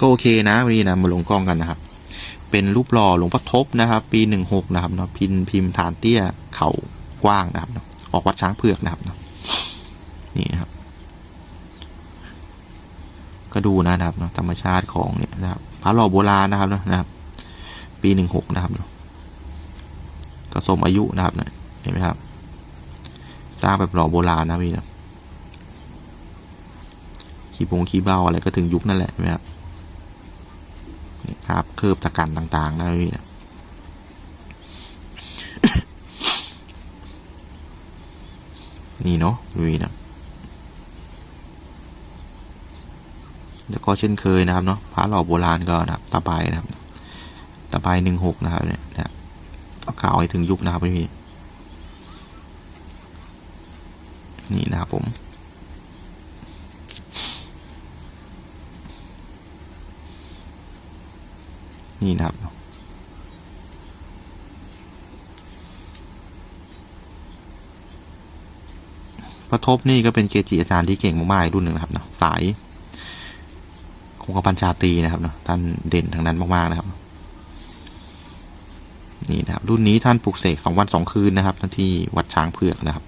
ก็โอเคนะวันนี้นะมาลงกล้องกันนะครับ เป็นรูปหล่อหลวงพ่อทบนะครับ ปีหนึ่งหกนะครับเนาะพิมพ์พิมพ์ฐานเตี้ยเข่ากว้างนะครับออกวัดช้างเผือกนะครับนี่นะครับ ก็ดูนะครับเนาะธรรมชาติของเนี่ยนะครับพระหล่อโบราณนะครับเนาะนะครับ ปีหนึ่งหกนะครับเนาะก็สมอายุนะครับเห็นไหมครับ สร้างแบบหล่อโบราณนะพี่นะขีบงขีเบ้าอะไรก็ถึงยุคนั่นแหละนไหมครับ ครับเคิร์บตะกันต่างๆนะพี่นะนี่เนาะพี่นะแล้วก็เช่นเคยนะครับเนาะพระหล่อโบราณก็นะครับตะไบนะครับตะไบหนึ่งหกนะครับเนี่ยนะเอาข่าวให้ถึงยุคนะครับพี่นี่นะครับผม นี่นะครับ พระทบนี่ก็เป็นเกจิอาจารย์ที่เก่งมากๆอีกรุ่นหนึ่งนะครับเนาะสายคงกระพันชาตีนะครับเนาะท่านเด่นทางนั้นมากๆนะครับ นี่นะครับ รุ่นนี้ท่านปลุกเสกสองวันสองคืนนะครับที่วัดช้างเผือกนะครับ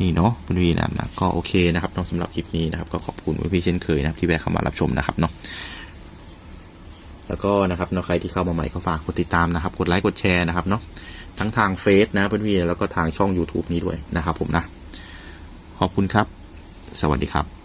นี่เนาะคุณวีนะครับนะก็โอเคนะครับเนาะสำหรับคลิปนี้นะครับ ก็ขอบคุณคุณพี่เช่นเคยนะครับที่แวะเข้ามารับชมนะครับเนาะ แล้วก็นะครับเนาะใครที่เข้ามาใหม่ก็ฝากกดติดตามนะครับ กดไลค์กดแชร์นะครับเนาะทั้งทางเฟซนะเพื่อนพี่แล้วก็ทางช่อง YouTube นี้ด้วยนะครับผมนะ ขอบคุณครับ สวัสดีครับ